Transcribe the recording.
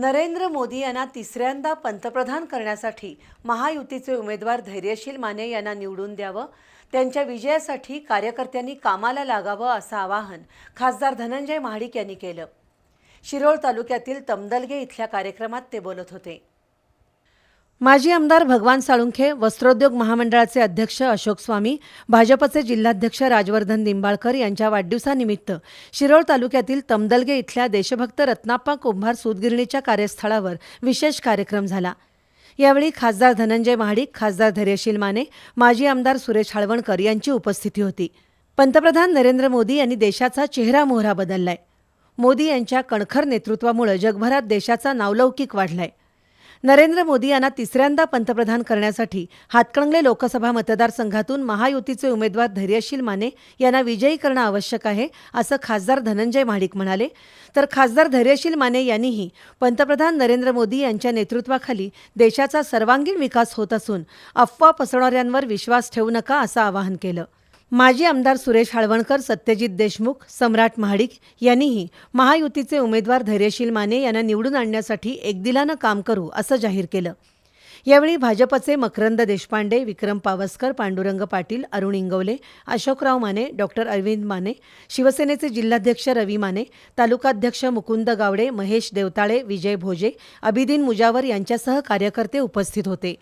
नरेंद्र मोदी यांना तिसऱ्यांदा पंतप्रधान करण्यासाठी महायुतीचे उमेदवार धैर्यशील माने यांना निवडून द्यावं त्यांच्या विजयासाठी कार्यकर्त्यांनी कामाला लागावं असं आवाहन खासदार धनंजय महाडिक यांनी केलं. शिरोळ तालुक्यातील तमदलगे इथल्या कार्यक्रमात ते बोलत होते. माजी आमदार भगवान साळुंखे वस्त्रोद्योग महामंडळाचे अध्यक्ष अशोक स्वामी भाजपचे जिल्हाध्यक्ष राजवर्धन निंबाळकर यांच्या वाढदिवसानिमित्त शिरोळ तालुक्यातील तमदलगे इथल्या देशभक्त रत्नाप्पा कुंभार सूतगिरणीच्या कार्यस्थळावर विशेष कार्यक्रम झाला. यावेळी खासदार धनंजय महाडिक खासदार धैर्यशील माने माजी आमदार सुरेश हळवणकर यांची उपस्थिती होती. पंतप्रधान नरेंद्र मोदी यांनी देशाचा चेहरा मोहरा बदललाय. मोदी यांच्या कणखर नेतृत्वामुळे जगभरात देशाचा नावलौकिक वाढलाय. नरेंद्र मोदी यांना तिसऱ्यांदा पंतप्रधान करण्यासाठी हातकणंगले लोकसभा मतदारसंघातून महायुतीचे उमेदवार धैर्यशील माने यांना विजयी करणं आवश्यक आहे असं खासदार धनंजय महाडिक म्हणाले. तर खासदार धैर्यशील माने यांनीही पंतप्रधान नरेंद्र मोदी यांच्या नेतृत्वाखाली देशाचा सर्वांगीण विकास होत असून अफवा पसरवणाऱ्यांवर विश्वास ठेवू नका असं आवाहन केलं. माजी आमदार सुरेश हळवणकर सत्यजित देशमुख सम्राट महाडिक यांनीही महायुतीचे उमेदवार धैर्यशील माने यांना निवडून आणण्यासाठी एकदिलानं काम करू असं जाहीर केलं. यावेळी भाजपचे मकरंद देशपांडे विक्रम पावसकर पांडुरंग पाटील अरुण इंगवले अशोकराव माने डॉक्टर अरविंद माने शिवसेनेचे जिल्हाध्यक्ष रवी माने तालुकाध्यक्ष मुकुंद गावडे महेश देवताळे विजय भोजे अबिदीन मुजावर यांच्यासह कार्यकर्ते उपस्थित होते.